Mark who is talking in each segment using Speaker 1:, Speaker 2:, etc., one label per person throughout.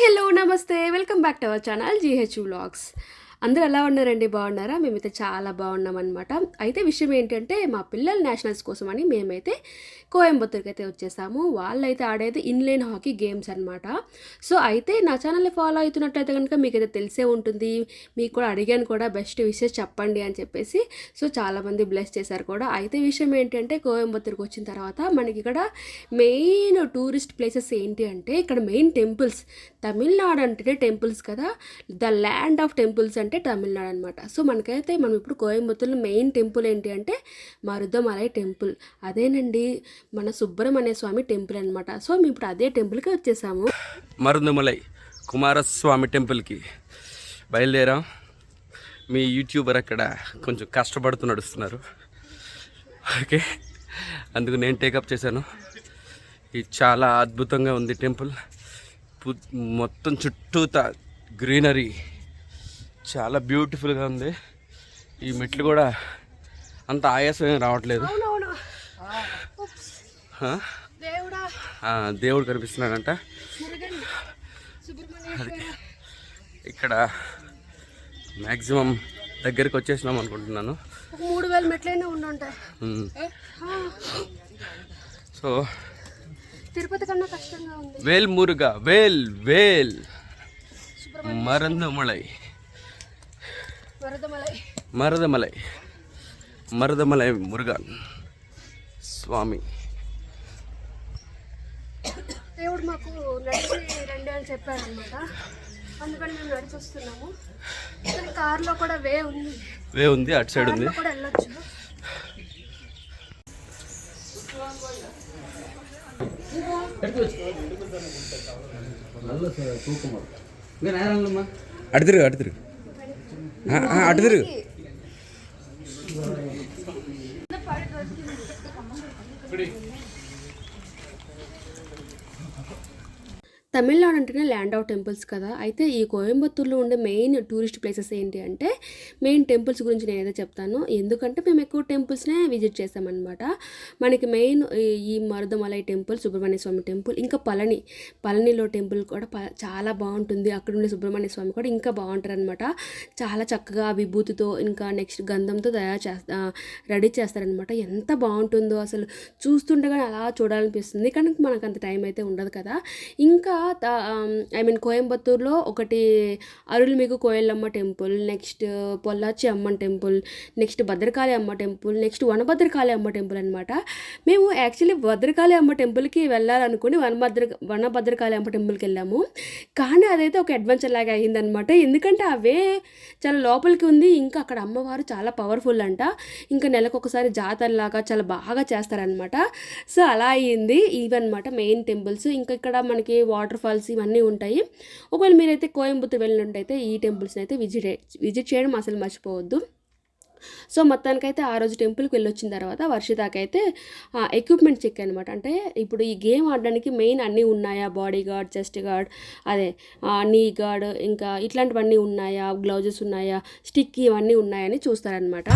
Speaker 1: Hello नमस्ते welcome back to our channel G H vlogs అందరూ ఎలా ఉన్నారండి? బాగున్నారా? మేమైతే చాలా బాగున్నాం అనమాట అయితే విషయం ఏంటంటే మా పిల్లల నేషనల్స్ కోసం అని మేమైతే కోయంబత్తూరుకి అయితే వచ్చేసాము. వాళ్ళైతే ఆడేది ఇన్లైన్ హాకీ గేమ్స్ అనమాట సో అయితే నా ఛానల్ని ఫాలో అవుతున్నట్లయితే కనుక మీకైతే తెలిసే ఉంటుంది. మీకు కూడా అడిగాను కూడా బెస్ట్ విషయం చెప్పండి అని చెప్పేసి. సో చాలామంది బ్లెస్ చేశారు కూడా. అయితే విషయం ఏంటంటే కోయంబత్తూరుకి వచ్చిన తర్వాత మనకి ఇక్కడ మెయిన్ టూరిస్ట్ ప్లేసెస్ ఏంటి అంటే ఇక్కడ మెయిన్ టెంపుల్స్ తమిళనాడు అంటే టెంపుల్స్ కదా. ద ల్యాండ్ ఆఫ్ టెంపుల్స్ అంటే అంటే తమిళనాడు అనమాట సో మనకైతే మనం ఇప్పుడు కోయంబత్తూరులో మెయిన్ టెంపుల్ ఏంటి అంటే మరుదమలై టెంపుల్. అదేనండి మన సుబ్రహ్మణ్య స్వామి టెంపుల్ అనమాట సో మేము ఇప్పుడు అదే టెంపుల్కి వచ్చేసాము.
Speaker 2: మరుదమలై కుమారస్వామి టెంపుల్కి బయలుదేరాం. మీ యూట్యూబర్ అక్కడ కొంచెం కష్టపడుతూ నడుస్తున్నారు. ఓకే అందుకు నేను టేకప్ చేశాను. ఇది చాలా అద్భుతంగా ఉంది టెంపుల్. మొత్తం చుట్టూతా గ్రీనరీ చాలా బ్యూటిఫుల్గా ఉంది. ఈ మెట్లు కూడా అంత ఆయాసం ఏం రావట్లేదు?
Speaker 1: దేవుడా.
Speaker 2: కనిపిస్తున్నాడంట. ఇక్కడ మ్యాక్సిమం దగ్గరికి వచ్చేసినాం అనుకుంటున్నాను.
Speaker 1: మూడు వేల మెట్లైనా ఉండుంటాయి.
Speaker 2: సో
Speaker 1: తిరుపతి కన్నా కష్టంగా ఉంది.
Speaker 2: వేల్ మురుగా వేల్ వేల్ మరందమలై మరదమలై. మరదమలై. మురుగాన్. స్వామి.
Speaker 1: దేవుడు మాకు నడిచి రండి అని చెప్పారనమాట అందుకని మేము నడిచి వస్తున్నాము కానీ కార్లో కూడా వే ఉంది.
Speaker 2: వే ఉంది అటు సైడ్ ఉంది.
Speaker 1: కూడా వెళ్ళొచ్చు.
Speaker 2: అటు తిరుగు. అటు తిరుగు ఆ, ఆ, అటు తిరుగు
Speaker 1: తమిళనాడు అంటేనే ల్యాండ్ ఆఫ్ టెంపుల్స్ కదా. అయితే ఈ కోయంబత్తూరులో ఉండే మెయిన్ టూరిస్ట్ ప్లేసెస్ ఏంటి అంటే మెయిన్ టెంపుల్స్ గురించి నేనైతే చెప్తాను. ఎందుకంటే మేము ఎక్కువ టెంపుల్స్నే విజిట్ చేసామన్నమాట మనకి మెయిన్ ఈ- మరుదమలై టెంపుల్ సుబ్రహ్మణ్య స్వామి టెంపుల్ ఇంకా పళని పళనిలో టెంపుల్ కూడా ప- చాలా బాగుంటుంది. అక్కడ ఉండే సుబ్రహ్మణ్య స్వామి కూడా ఇంకా బాగుంటారు అనమాట చాలా చక్కగా విభూతితో ఇంకా నెక్స్ట్ గంధంతో తయారు చేస్తా రెడీ చేస్తారనమాట ఎంత బాగుంటుందో అసలు చూస్తుండగానే అలా చూడాలనిపిస్తుంది. కానీ మనకు అంత టైం అయితే ఉండదు కదా. ఇంకా ఐ మీన్ కోయంబత్తూరులో ఒకటి Arulmigu Koyalamma temple next Pollachi Amma temple next Bhadrakali అమ్మ టెంపుల్ నెక్స్ట్ వనభద్రకాళి అమ్మ టెంపుల్ అనమాట మేము యాక్చువల్లీ భద్రకాళి అమ్మ టెంపుల్కి వెళ్ళాలనుకుని వనభద్ర వనభద్రకాళి అమ్మ టెంపుల్కి వెళ్ళాము. కానీ అదైతే ఒక అడ్వెంచర్ లాగా అయ్యిందనమాట ఎందుకంటే అవే చాలా లోపలికి ఉంది. ఇంకా అక్కడ అమ్మవారు చాలా పవర్ఫుల్ అంట. ఇంకా నెలకు ఒకసారి జాతరలాగా చాలా బాగా చేస్తారనమాట సో అలా అయ్యింది. ఇవన్నమాట మెయిన్ టెంపుల్స్ ఇంకా ఇక్కడ మనకి వాటర్ ఫాల్స్ ఇవన్నీ ఉంటాయి. ఒకవేళ మీరైతే కోయంబత్తూరు వెళ్ళినట్టయితే ఈ టెంపుల్స్ని అయితే విజిట్ విజిట్ చేయడం అసలు మర్చిపోవద్దు. సో మొత్తానికైతే ఆ రోజు టెంపుల్కి వెళ్ళొచ్చిన తర్వాత వర్షితాకైతే ఎక్విప్మెంట్ చెక్ అనమాట అంటే ఇప్పుడు ఈ గేమ్ ఆడడానికి మెయిన్ అన్నీ ఉన్నాయా? బాడీ గార్డ్ చెస్ట్ గార్డ్ అదే నీ గార్డ్ ఇంకా ఇట్లాంటివన్నీ ఉన్నాయా? గ్లౌజెస్ ఉన్నాయా? స్టిక్ ఇవన్నీ ఉన్నాయని చూస్తారనమాట.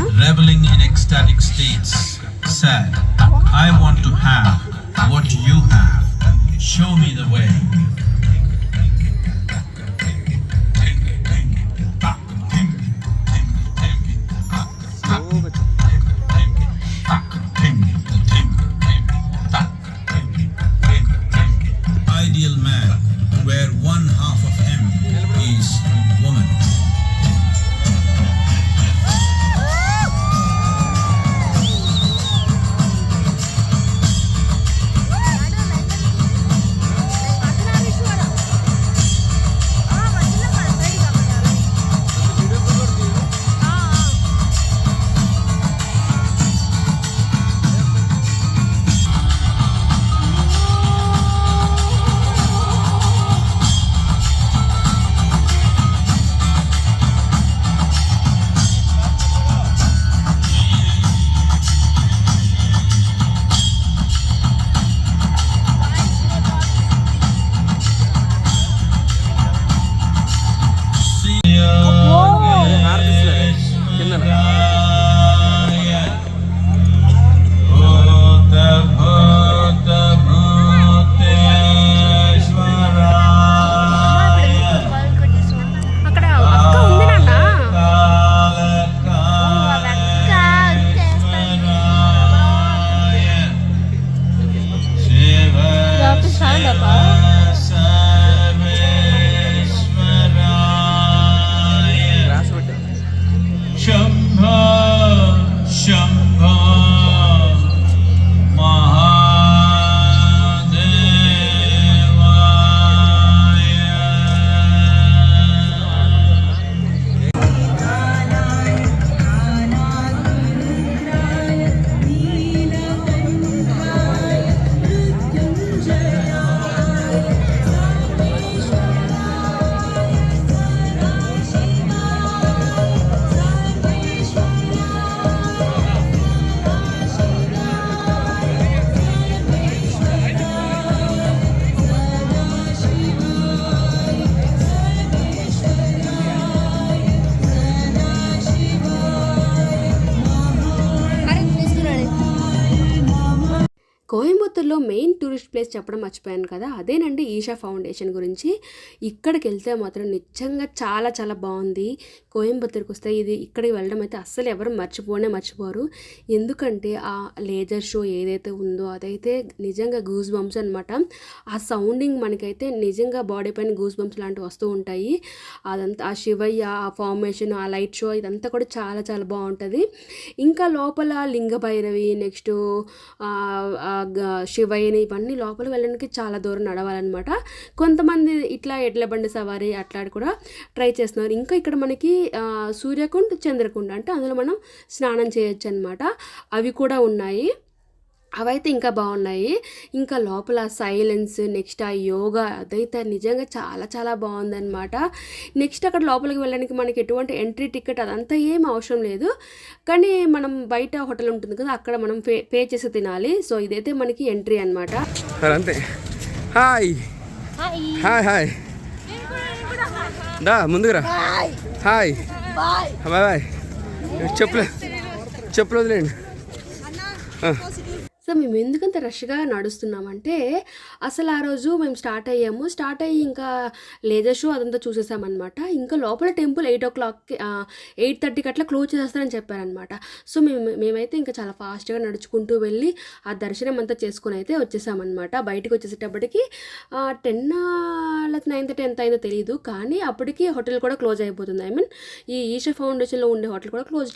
Speaker 3: Show me the way.
Speaker 1: తిరుపతిలో మెయిన్ టూరిస్ట్ ప్లేస్ చెప్పడం మర్చిపోయాను కదా అదేనండి ఈషా ఫౌండేషన్ గురించి. ఇక్కడికి వెళ్తే మాత్రం నిజంగా చాలా చాలా బాగుంది. కోయంబత్తూరుకి వస్తే ఇది ఇక్కడికి వెళ్ళడం అయితే అస్సలు ఎవరు మర్చిపోనే మర్చిపోరు. ఎందుకంటే ఆ లేజర్ షో ఏదైతే ఉందో అదైతే నిజంగా గూస్ బంప్స్ అనమాట ఆ సౌండింగ్ మనకైతే నిజంగా బాడీ పైన గూస్ బంప్స్ లాంటివి వస్తూ ఉంటాయి. అదంతా ఆ శివయ్య ఆ ఫార్మేషన్ ఆ లైట్ షో ఇదంతా కూడా చాలా చాలా బాగుంటుంది. ఇంకా లోపల లింగ భైరవి నెక్స్ట్ శివయ్యని ఇవన్నీ లోపల వెళ్ళడానికి చాలా దూరం నడవాలన్నమాట. కొంతమంది ఇట్లా ఎడ్ల బండి సవారీ అట్లా కూడా ట్రై చేస్తున్నారు. ఇంకా ఇక్కడ మనకి సూర్యకుండ్ చంద్రకుండ్ అంటే అందులో మనం స్నానం చేయొచ్చు అనమాట అవి కూడా ఉన్నాయి. అవైతే ఇంకా బాగున్నాయి. ఇంకా లోపల సైలెన్స్ నెక్స్ట్ ఆ యోగా అదైతే నిజంగా చాలా చాలా బాగుందన్నమాట. నెక్స్ట్ అక్కడ లోపలికి వెళ్ళడానికి మనకి ఎటువంటి ఎంట్రీ టికెట్ అదంతా ఏం అవసరం లేదు. కానీ మనం బయట హోటల్ ఉంటుంది కదా అక్కడ మనం పే పే చేసి తినాలి. సో ఇదైతే మనకి ఎంట్రీ అనమాట
Speaker 2: సరే అంతే. హాయ్. హాయ్. హాయ్ దా ముందుకురా. హాయ్. బాయ్. బాయ్ చెప్పులే చెప్పులు వదిలేండి
Speaker 1: సో మేము ఎందుకంత రష్గా నడుస్తున్నామంటే అసలు ఆ రోజు మేము స్టార్ట్ అయ్యాము. స్టార్ట్ అయ్యి ఇంకా లేజర్ షో అదంతా చూసేసామన్నమాట. ఇంకా లోపల టెంపుల్ ఎయిట్ ఓ క్లాక్కి ఎయిట్ థర్టీకి అట్లా క్లోజ్ చేస్తారని చెప్పారనమాట సో మేము మేమైతే ఇంకా చాలా ఫాస్ట్గా నడుచుకుంటూ వెళ్ళి ఆ దర్శనం అంతా చేసుకుని అయితే వచ్చేసామన్నమాట. బయటకు వచ్చేసేటప్పటికి టెన్ లేకపోతే నైన్ థర్టీ ఎంత అయిందో తెలియదు కానీ అప్పటికి హోటల్ కూడా క్లోజ్ అయిపోతుంది. ఐ మీన్ ఈ ఈషా ఫౌండేషన్లో ఉండే హోటల్ కూడా క్లోజ్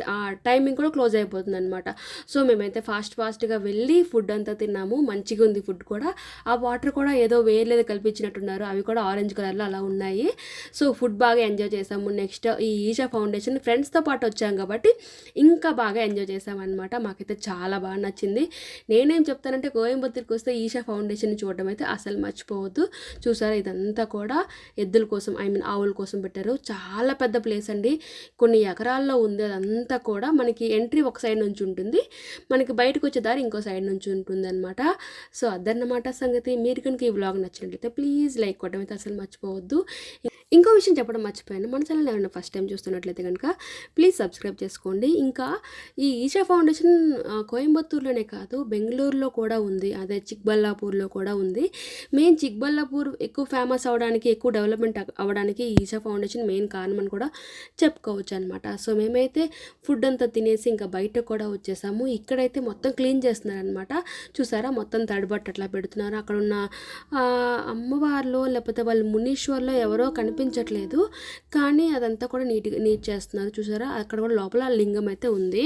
Speaker 1: టైమింగ్ కూడా క్లోజ్ అయిపోతుంది అనమాట సో మేమైతే ఫాస్ట్ ఫాస్ట్గా వెళ్ళి ఫుడ్ అంతా తిన్నాము మంచిగా ఉంది ఫుడ్ కూడా. ఆ వాటర్ కూడా ఏదో వేర్లేదు కల్పించినట్టున్నారు అవి కూడా ఆరెంజ్ కలర్లో అలా ఉన్నాయి. సో ఫుడ్ బాగా ఎంజాయ్ చేసాము. నెక్స్ట్ ఈ ఈషా ఫౌండేషన్ ఫ్రెండ్స్తో పాటు వచ్చాం కాబట్టి ఇంకా బాగా ఎంజాయ్ చేసామన్నమాట. మాకైతే చాలా బాగా నచ్చింది. నేనేం చెప్తానంటే కోయంబత్తూరుకి వస్తే ఈషా ఫౌండేషన్ చూడడం అయితే అసలు మర్చిపోవద్దు. చూసారా ఇదంతా కూడా ఎద్దుల కోసం ఐ మీన్ ఆవుల కోసం పెట్టారు. చాలా పెద్ద ప్లేస్ అండి. కొన్ని ఎకరాల్లో ఉంది అదంతా కూడా. మనకి ఎంట్రీ ఒక సైడ్ నుంచి ఉంటుంది. మనకి బయటకు వచ్చే దారి ఇంకో సైడ్ నుంచి ఉంటుంది అనమాట సో అదన్నమాట సంగతి. మీరు కనుక ఈ వ్లాగ్ నచ్చినట్లయితే ప్లీజ్ లైక్ కొట్టడం అయితే అసలు మర్చిపోవద్దు. ఇంకో విషయం చెప్పడం మర్చిపోయాను. మన ఛానల్ ఎవరైనా ఫస్ట్ టైం చూస్తున్నట్లయితే కనుక ప్లీజ్ సబ్స్క్రైబ్ చేసుకోండి. ఇంకా ఈ ఈషా ఫౌండేషన్ కోయంబత్తూర్లోనే కోయంబత్తూరులోనే కాదు బెంగళూరులో కూడా ఉంది. అదే చిక్బల్లాపూర్లో కూడా ఉంది. మెయిన్ చిక్బల్లాపూర్ ఎక్కువ ఫేమస్ అవడానికి ఎక్కువ డెవలప్మెంట్ అవ్వడానికి ఈషా ఫౌండేషన్ మెయిన్ కారణం అని కూడా చెప్పుకోవచ్చు అనమాట సో మేమైతే ఫుడ్ అంతా తినేసి ఇంకా బయట కూడా వచ్చేసాము. ఇక్కడైతే మొత్తం క్లీన్ చేస్తున్నారనమాట చూసారా? మొత్తం తడిబట్ట అట్లా పెడుతున్నారు. అక్కడ ఉన్న ఆ, అమ్మవారిలో లేకపోతే వాళ్ళు మునీశ్వర్లో ఎవరో కనిపించట్లేదు. కానీ అదంతా కూడా నీట్ నీట్ చేస్తున్నారు. చూసారా? అక్కడ కూడా లోపల లింగం అయితే ఉంది.